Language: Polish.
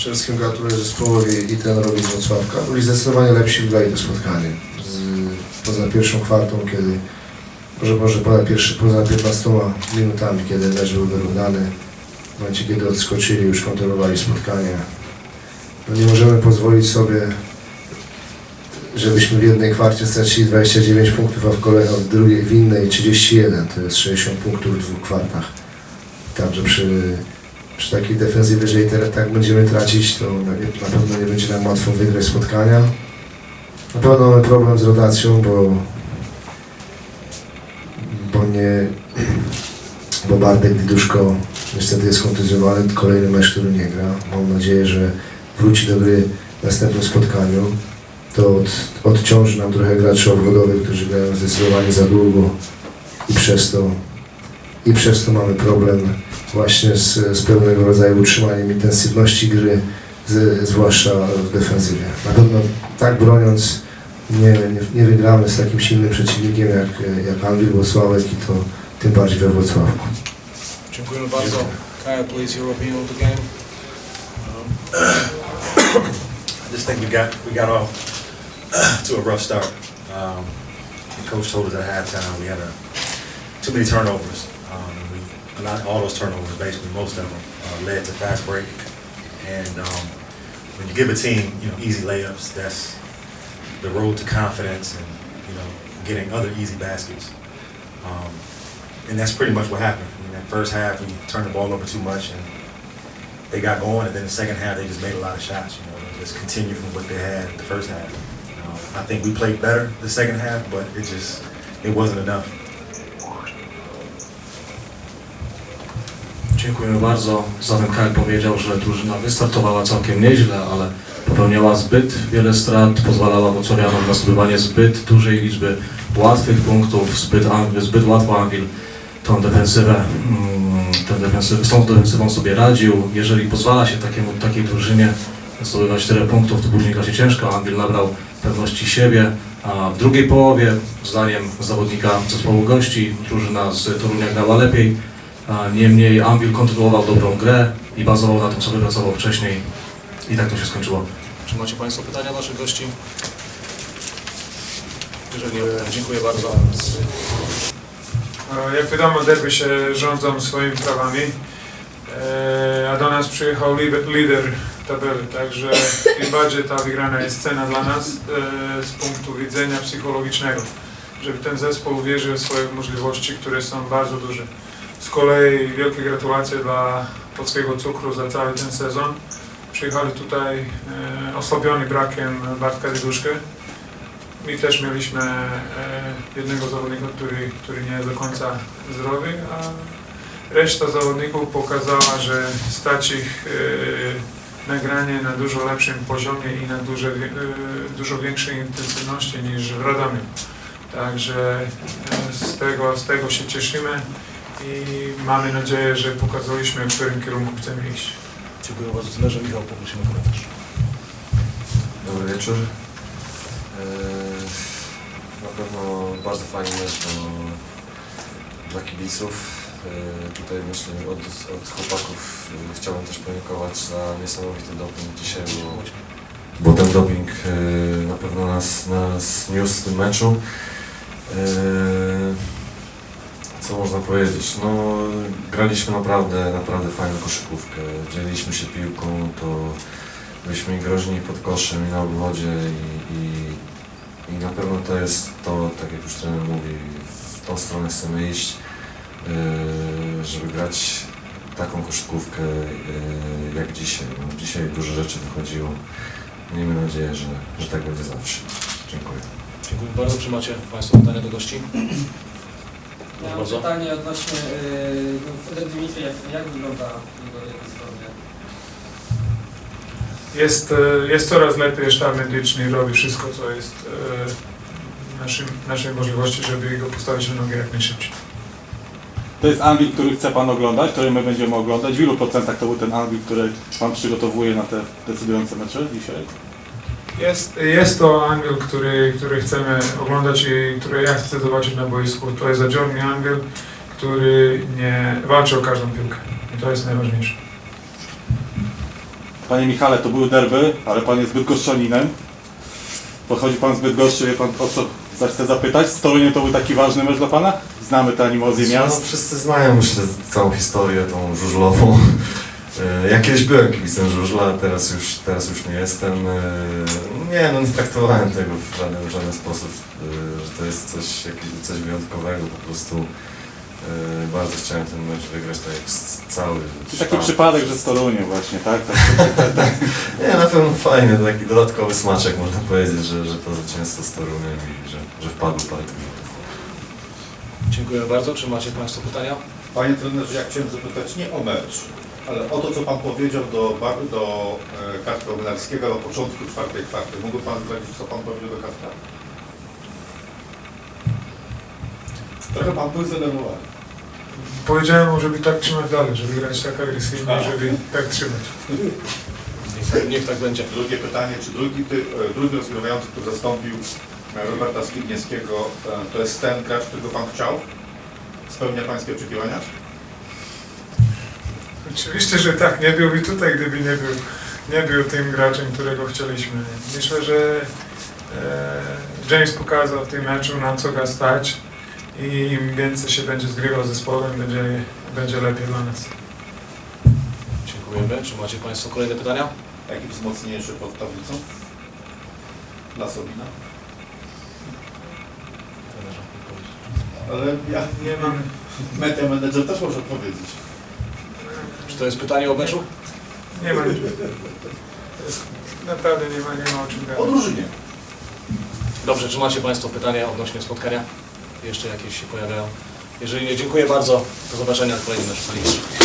Przede wszystkim gratuluję zespołowi i trenerowi z Wrocławka. Byli zdecydowanie lepsi, wygrali to spotkanie. Z, poza pierwszą kwartą, kiedy może, może poza, pierwszy, poza 15 minutami, kiedy mecz był wyrównany, w momencie kiedy odskoczyli, już kontrolowali spotkanie. No nie możemy pozwolić sobie, żebyśmy w jednej kwarcie stracili 29 punktów, a w kolejnej, w drugiej, w innej 31. To jest 60 punktów w dwóch kwartach. Także przy, przy takiej defensywie, jeżeli teraz tak będziemy tracić, to na, pewno nie będzie nam łatwo wygrać spotkania. Na pewno mamy problem z rotacją, bo, bo nie, bo Bartek Diduszko niestety jest kontuzjowany, kolejny mecz, który nie gra. Mam nadzieję, że wróci do gry w następnym spotkaniu. To od, odciąży nam trochę graczy obwodowych, którzy grają zdecydowanie za długo i przez to, i przez to mamy problem właśnie z, z pewnego rodzaju utrzymaniem intensywności gry, z, zwłaszcza w defensywie. Na pewno tak broniąc nie, nie, nie wygramy z takim silnym przeciwnikiem jak, jak Anwil Włocławek i to tym bardziej we Wrocławku. Dziękujemy bardzo. Kaya, please, your opinion of the game. I just think we got we got off to a rough start. Um, the coach told us at halftime we had a, too many turnovers. A lot, all those turnovers, basically most of them, uh, led to fast break. And um, when you give a team, you know, easy layups, that's the road to confidence and you know getting other easy baskets. Um, and that's pretty much what happened. In that first half, we turned the ball over too much and they got going, and then the second half they just made a lot of shots. You know, just continued from what they had the first half. Um, I think we played better the second half, but it just it wasn't enough. Dziękujemy bardzo. Kyle powiedział, że drużyna wystartowała całkiem nieźle, ale popełniała zbyt wiele strat, pozwalała Wrocławianom na zdobywanie zbyt dużej liczby łatwych punktów, zbyt, zbyt łatwo Anvil tą defensywę, mm, tę defensywę, z tą defensywą sobie radził. Jeżeli pozwala się takiemu, takiej drużynie zdobywać 4 punktów, to później gra się ciężko. Anvil nabrał pewności siebie, a w drugiej połowie, zdaniem zawodnika zespołu gości, drużyna z Torunia grała lepiej. Niemniej Anvil kontynuował dobrą grę i bazował na tym, co wypracował wcześniej. I tak to się skończyło. Czy macie Państwo pytania naszych gości? Jeżeli nie, dziękuję bardzo. E, Jak wiadomo, derby się rządzą swoimi prawami, e, a do nas przyjechał lider, lider tabeli, także tym bardziej ta wygrana jest cena dla nas e, z punktu widzenia psychologicznego, żeby ten zespół wierzył w swoje możliwości, które są bardzo duże. Z kolei wielkie gratulacje dla Polskiego Cukru za cały ten sezon. Przyjechali tutaj e, osłabioni brakiem Bartka Dyduszky. My też mieliśmy e, jednego zawodnika, który, który nie jest do końca zdrowy, a reszta zawodników pokazała, że stać ich e, nagranie na dużo lepszym poziomie i na duże, e, dużo większej intensywności niż w Radomiu. Także e, z tego, z tego się cieszymy i mamy nadzieję, że pokazaliśmy, w którym kierunku chcemy iść. Dziękuję bardzo. Trenerze Michał, poprosimy komentarz. Dobry wieczór. Eee, Na pewno bardzo fajny mecz dla kibiców. Eee, Tutaj myślę od, od chłopaków eee, chciałbym też podziękować za niesamowity doping dzisiaj, bo, bo ten doping na pewno nas, nas niósł w tym meczu. Co można powiedzieć? No, graliśmy naprawdę, naprawdę fajną koszykówkę. Dzieliliśmy się piłką, to byliśmy i groźni pod koszem, i na obwodzie i, i, i na pewno to jest to, tak jak już trener mówi, w tą stronę chcemy iść, yy, żeby grać taką koszykówkę yy, jak dzisiaj. No, dzisiaj dużo rzeczy wychodziło. Miejmy nadzieję, że, że tak będzie zawsze. Dziękuję. Dziękuję bardzo. Czy macie Państwo pytania do gości? Ja mam Bardzo. pytanie odnośnie yy, Feder jak, jak wygląda jego, zdrowie? Jest, e, jest coraz lepiej, sztab medyczny robi wszystko, co jest e, naszym, naszej możliwości, żeby go postawić na nogi jak najszybciej. To jest Anvil, który chce Pan oglądać, który my będziemy oglądać. W ilu procentach to był ten Anvil, który Pan przygotowuje na te decydujące mecze dzisiaj? Jest, jest to Angiel, który, który chcemy oglądać i który ja chcę zobaczyć na boisku. To jest zadziorny Angiel, który nie walczy o każdą piłkę. I to jest najważniejsze. Panie Michale, to były derby, ale pan jest bydgoszczaninem. Pochodzi pan z Bydgoszczy, wie pan o co chcę zapytać? Z Toruniem to był taki ważny mecz dla pana? Znamy te animozje No, miast. wszyscy znają, myślę, całą historię tą żużlową. E, Ja kiedyś byłem kibicem żużla, teraz już, teraz już nie jestem. E, Nie, no nie traktowałem tego w żaden, w żaden sposób, e, że to jest coś, jakieś, coś wyjątkowego. Po prostu bardzo chciałem ten mecz wygrać, tak jak cały taki sztab. przypadek, że z Toruniem właśnie, tak? tak. Nie, na pewno fajny, taki dodatkowy smaczek, można powiedzieć, że, że to zwycięstwo z Toruniem i że, że wpadł parę. Dziękuję bardzo. Czy macie Państwo pytania? Panie trenerze, ja chciałem zapytać nie o mecz, ale o to, co Pan powiedział do, do e, Kacpra Młynarskiego na początku czwartej kwarty. Mógłby Pan zdradzić, co Pan powiedział do Kacpra? Trochę Pan był zdenerwowany. Powiedziałem mu, żeby tak trzymać dalej, żeby grać tak agresywnie, A. żeby tak trzymać. Niech, niech tak będzie. Drugie pytanie, czy drugi, ty, e, drugi rozgrywający, który zastąpił e, Roberta Skibniewskiego, to jest ten gracz, którego Pan chciał? Spełnia Pańskie oczekiwania? Oczywiście, że tak. Nie byłby tutaj, gdyby nie był, nie był tym graczem, którego chcieliśmy. Myślę, że e, James pokazał w tym meczu, na co go stać i im więcej się będzie zgrywał z zespołem, będzie, będzie lepiej dla nas. Dziękujemy. Czy macie Państwo kolejne pytania? Jaki wzmocniejszy pod tablicą? Dla Sobina? Ale ja Nie mam, media manager też może powiedzieć. To jest pytanie o meczu? nie mam. Naprawdę nie ma, nie ma o czym O gadać. drużynie. Dobrze, czy macie Państwo pytania odnośnie spotkania? Jeszcze jakieś się pojawiają? Jeżeli nie, dziękuję bardzo. Do zobaczenia w kolejnym meczu. Panie Mistrzu.